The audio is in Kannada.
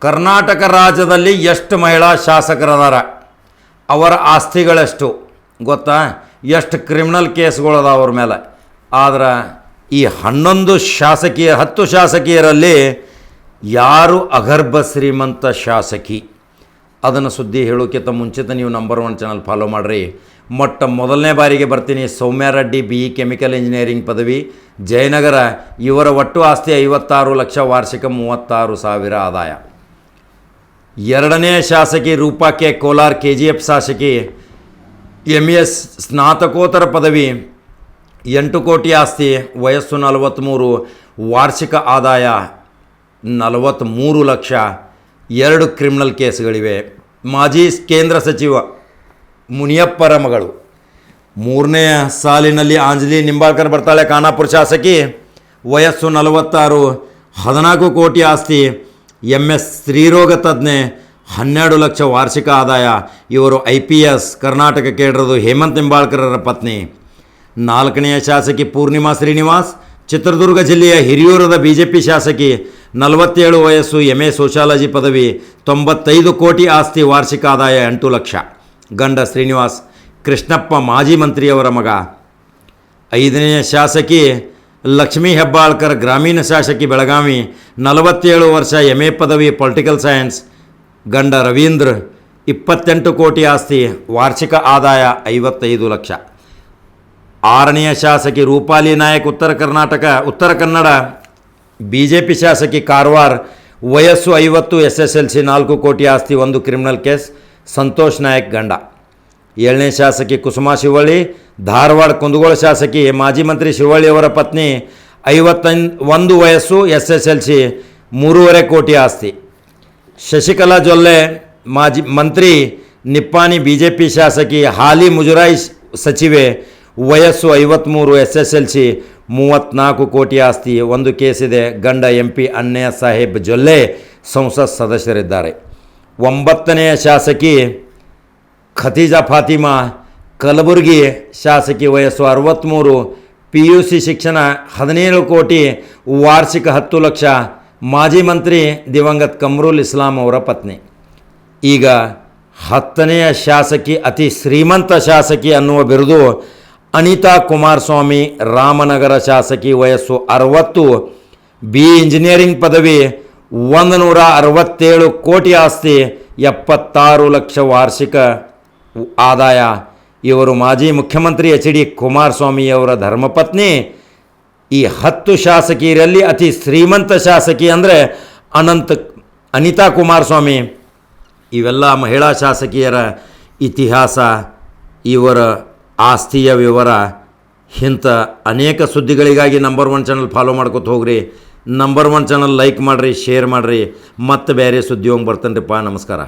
ಕರ್ನಾಟಕ ರಾಜ್ಯದಲ್ಲಿ ಎಷ್ಟು ಮಹಿಳಾ ಶಾಸಕರದಾರ? ಅವರ ಆಸ್ತಿಗಳೆಷ್ಟು? ಗೊತ್ತಾ? ಎಷ್ಟು ಕ್ರಿಮಿನಲ್ ಕೇಸ್ಗಳದ ಅವ್ರ ಮೇಲೆ? ಆದ್ರೆ ಈ ಹನ್ನೊಂದು ಶಾಸಕೀಯ, ಹತ್ತು ಶಾಸಕಿಯರಲ್ಲಿ ಯಾರು ಅಗರ್ಭ ಶ್ರೀಮಂತ ಶಾಸಕಿ? ಅದನ್ನು ಸುದ್ದಿ ಹೇಳೋಕ್ಕಿಂತ ಮುಂಚಿತ ನೀವು ನಂಬರ್ ಒನ್ ಚಾನಲ್ ಫಾಲೋ ಮಾಡಿರಿ. ಮೊಟ್ಟ ಮೊದಲನೇ ಬಾರಿಗೆ ಬರ್ತೀನಿ Soumya Reddy B E chemical engineering ಪದವಿ. ಜಯನಗರ, ಇವರ ಒಟ್ಟು ಆಸ್ತಿ ಐವತ್ತಾರು ಲಕ್ಷ ವಾರ್ಷಿಕ ಮೂವತ್ತಾರು ಸಾವಿರ ಆದಾಯ. ಎರಡನೇ ಶಾಸಕಿ ರೂಪಾಕೆ ಕೋಲಾರ್ ಕೆ ಜಿ ಎಫ್ ಶಾಸಕಿ ಎಂ ಎಸ್ ಸ್ನಾತಕೋತ್ತರ ಪದವಿ, ಎಂಟು ಕೋಟಿ ಆಸ್ತಿ, ವಯಸ್ಸು ನಲವತ್ತ್ಮೂರು ವಾರ್ಷಿಕ ಆದಾಯ ನಲವತ್ತ್ಮೂರು ಲಕ್ಷ, ಎರಡು ಕ್ರಿಮಿನಲ್ ಕೇಸ್ಗಳಿವೆ. ಮಾಜಿ ಕೇಂದ್ರ ಸಚಿವ ಮುನಿಯಪ್ಪರ ಮಗಳು. ಮೂರನೇ ಸಾಲಿನಲ್ಲಿ ಆಂಜಲಿ ನಿಂಬಾಳ್ಕರ್ ಬರ್ತಾಳೆ, ಖಾನಾಪುರ ಶಾಸಕಿ. ವಯಸ್ಸು ನಲವತ್ತಾರು, ಹದಿನಾಲ್ಕು ಕೋಟಿ ಆಸ್ತಿ ಎಂ ಎಸ್ ಸ್ತ್ರೀರೋಗ ತಜ್ಞೆ, ಹನ್ನೆರಡು ಲಕ್ಷ ವಾರ್ಷಿಕ ಆದಾಯ, ಇವರು ಐ ಪಿ ಎಸ್, ಕರ್ನಾಟಕ ಕೇಡ್ರದು ಹೇಮಂತ್ ನಿಂಬಾಳ್ಕರರ ಪತ್ನಿ. ನಾಲ್ಕನೆಯ ಶಾಸಕಿ ಪೂರ್ಣಿಮಾ ಶ್ರೀನಿವಾಸ್, ಚಿತ್ರದುರ್ಗ ಜಿಲ್ಲೆಯ ಹಿರಿಯೂರದ ಬಿ ಜೆ ಪಿ ಶಾಸಕಿ, ನಲವತ್ತೇಳು ವಯಸ್ಸು ಎಂ ಎ ಸೋಷಾಲಜಿ ಪದವಿ, ತೊಂಬತ್ತೈದು ಕೋಟಿ ಆಸ್ತಿ ವಾರ್ಷಿಕ ಆದಾಯ ಎಂಟು ಲಕ್ಷ. ಗಂಡ ಶ್ರೀನಿವಾಸ್, ಕೃಷ್ಣಪ್ಪ ಮಾಜಿ ಮಂತ್ರಿಯವರ ಮಗ. ಐದನೆಯ ಶಾಸಕಿ ಲಕ್ಷ್ಮೀ ಹೆಬ್ಬಾಳ್ಕರ್ ಗ್ರಾಮೀಣ ಶಾಸಕಿ ಬೆಳಗಾವಿ, ನಲವತ್ತೇಳು ವರ್ಷ ಎಂ ಎ ಪದವಿ ಪೊಲಿಟಿಕಲ್ ಸೈನ್ಸ್ ಗಂಡ ರವೀಂದ್ರ, ಇಪ್ಪತ್ತೆಂಟು ಕೋಟಿ ಆಸ್ತಿ, ವಾರ್ಷಿಕ ಆದಾಯ ಐವತ್ತೈದು ಲಕ್ಷ. ಆರನೆಯ ಶಾಸಕಿ ರೂಪಾಲಿ ನಾಯಕ್ ಉತ್ತರ Karnataka, Uttara Kannada B J P ಶಾಸಕಿ ಕಾರವಾರ, ವಯಸ್ಸು ಐವತ್ತು ಎಸ್ ಎಸ್ ಎಲ್ ಸಿ ನಾಲ್ಕು ಕೋಟಿ ಆಸ್ತಿ, ಒಂದು ಕ್ರಿಮಿನಲ್ ಕೇಸ್, ಸಂತೋಷ್ ನಾಯಕ್ ಗಂಡ. ಏಳನೇ ಶಾಸಕಿ ಕುಸುಮಾ ಶಿವಳ್ಳಿ, ಧಾರವಾಡ ಕುಂದಗೋಳ ಶಾಸಕಿ ಮಾಜಿ ಮಂತ್ರಿ ಶಿವಳ್ಳಿ ಅವರ ಪತ್ನಿ, ಐವತ್ತೈನ್, ಒಂದು ವಯಸ್ಸು ಎಸ್ ಎಸ್ ಎಲ್ ಸಿ, ಮೂರುವರೆ ಕೋಟಿ ಆಸ್ತಿ. ಶಶಿಕಲಾ ಜೊಲ್ಲೆ ಮಾಜಿ ಮಂತ್ರಿ, ನಿಪ್ಪಾಣಿ ಬಿ ಜೆ ಪಿ ಶಾಸಕಿ ಹಾಲಿ ಮುಜುರಾಯಿ ಸಚಿವೆ, ವಯಸ್ಸು ಐವತ್ತ್ಮೂರು ಎಸ್ ಎಸ್ ಎಲ್ ಸಿ ಮೂವತ್ತ್ನಾಲ್ಕು ಕೋಟಿ ಆಸ್ತಿ. ಒಂದು ಕೇಸಿದೆ ಗಂಡ ಎಂ ಪಿ ಸಾಹೇಬ್ ಜೊಲ್ಲೆ ಸಂಸತ್ ಸದಸ್ಯರಿದ್ದಾರೆ. ಒಂಬತ್ತನೆಯ ಶಾಸಕಿ ಖತೀಜಾ ಫಾತಿಮಾ ಕಲಬುರಗಿ ಶಾಸಕಿ ವಯಸ್ಸು ಅರವತ್ತ್ಮೂರು ಪಿ ಯು ಸಿ ಶಿಕ್ಷಣ ಹದಿನೇಳು ಕೋಟಿ, ವಾರ್ಷಿಕ ಹತ್ತು ಲಕ್ಷ, ಮಾಜಿ ಮಂತ್ರಿ ದಿವಂಗತ್ ಕಮ್ರುಲ್ ಇಸ್ಲಾಂ ಅವರ ಪತ್ನಿ. ಈಗ ಹತ್ತನೆಯ ಶಾಸಕಿ, ಅತಿ ಶ್ರೀಮಂತ ಶಾಸಕಿ ಅನ್ನುವ ಬಿರುದು ಅನಿತಾ ಕುಮಾರಸ್ವಾಮಿ ರಾಮನಗರ ಶಾಸಕಿ ವಯಸ್ಸು ಅರವತ್ತು, ಬಿ ಇಂಜಿನಿಯರಿಂಗ್ ಪದವಿ ಒಂದು ನೂರ ಅರವತ್ತೇಳು ಕೋಟಿ ಆಸ್ತಿ, ಎಪ್ಪತ್ತಾರು ಲಕ್ಷ ವಾರ್ಷಿಕ ಆದಾಯ. ಇವರು ಮಾಜಿ ಮುಖ್ಯಮಂತ್ರಿ ಎಚ್ ಡಿ ಕುಮಾರಸ್ವಾಮಿಯವರ ಧರ್ಮಪತ್ನಿ. ಈ ಹತ್ತು ಶಾಸಕಿಯರಲ್ಲಿ ಅತಿ ಶ್ರೀಮಂತ ಶಾಸಕಿ ಅಂದರೆ ಅನಂತ ಅನಿತಾ ಕುಮಾರಸ್ವಾಮಿ. ಇವೆಲ್ಲ ಮಹಿಳಾ ಶಾಸಕಿಯರ ಇತಿಹಾಸ, ಇವರ ಆಸ್ತಿಯ ವಿವರ. ಇಂಥ ಅನೇಕ ಸುದ್ದಿಗಳಿಗಾಗಿ ನಂಬರ್ ಒನ್ ಚಾನಲ್ ಫಾಲೋ ಮಾಡ್ಕೊತ ಹೋಗ್ರಿ. ನಂಬರ್ ಒನ್ ಚಾನಲ್ ಲೈಕ್ ಮಾಡಿರಿ, ಶೇರ್ ಮಾಡಿರಿ. ಮತ್ತೆ ಬೇರೆ ಸುದ್ದಿ ಹೋಗಿ ಬರ್ತೇನೆ ನಮಸ್ಕಾರ.